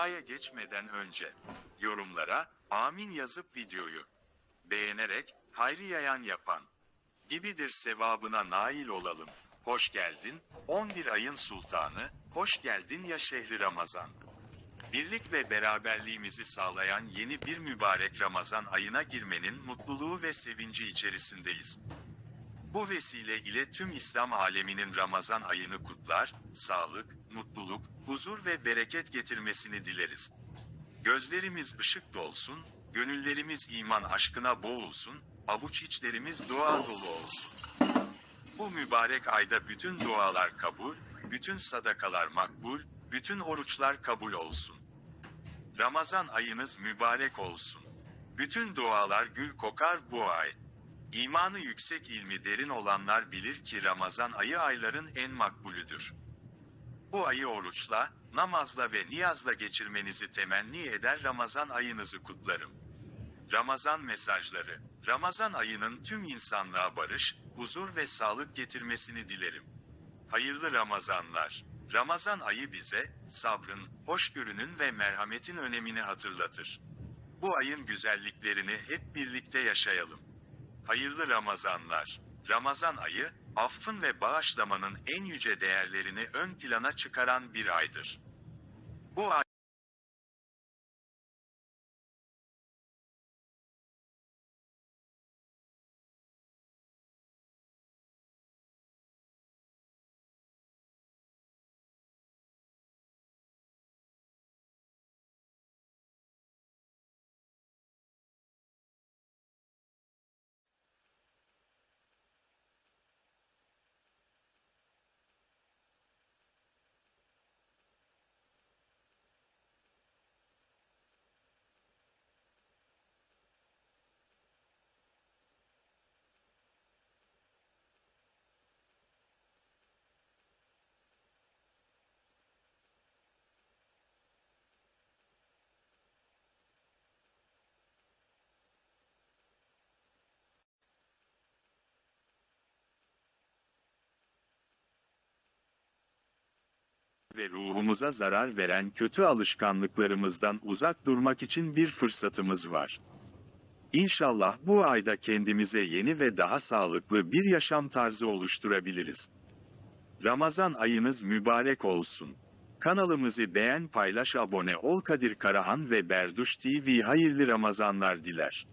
Duaya geçmeden önce yorumlara amin yazıp videoyu beğenerek hayri yayan yapan gibidir sevabına nail olalım. Hoş geldin 11 ayın sultanı, hoş geldin ya şehri Ramazan. Birlik ve beraberliğimizi sağlayan yeni bir mübarek Ramazan ayına girmenin mutluluğu ve sevinci içerisindeyiz. Bu vesile ile tüm İslam aleminin Ramazan ayını kutlar, sağlık, mutluluk, huzur ve bereket getirmesini dileriz. Gözlerimiz ışık dolsun, gönüllerimiz iman aşkına boğulsun, avuç içlerimiz dua dolu olsun. Bu mübarek ayda bütün dualar kabul, bütün sadakalar makbul, bütün oruçlar kabul olsun. Ramazan ayınız mübarek olsun. Bütün dualar gül kokar bu ay. İmanı yüksek ilmi derin olanlar bilir ki Ramazan ayı ayların en makbulüdür. Bu ayı oruçla, namazla ve niyazla geçirmenizi temenni eder Ramazan ayınızı kutlarım. Ramazan mesajları. Ramazan ayının tüm insanlığa barış, huzur ve sağlık getirmesini dilerim. Hayırlı Ramazanlar. Ramazan ayı bize sabrın, hoşgörünün ve merhametin önemini hatırlatır. Bu ayın güzelliklerini hep birlikte yaşayalım. Hayırlı Ramazanlar. Ramazan ayı, affın ve bağışlamanın en yüce değerlerini ön plana çıkaran bir aydır. Bu ay ve ruhumuza zarar veren kötü alışkanlıklarımızdan uzak durmak için bir fırsatımız var. İnşallah bu ayda kendimize yeni ve daha sağlıklı bir yaşam tarzı oluşturabiliriz. Ramazan ayınız mübarek olsun. Kanalımızı beğen paylaş abone ol Kadir Karahan ve Berduş TV hayırlı Ramazanlar diler.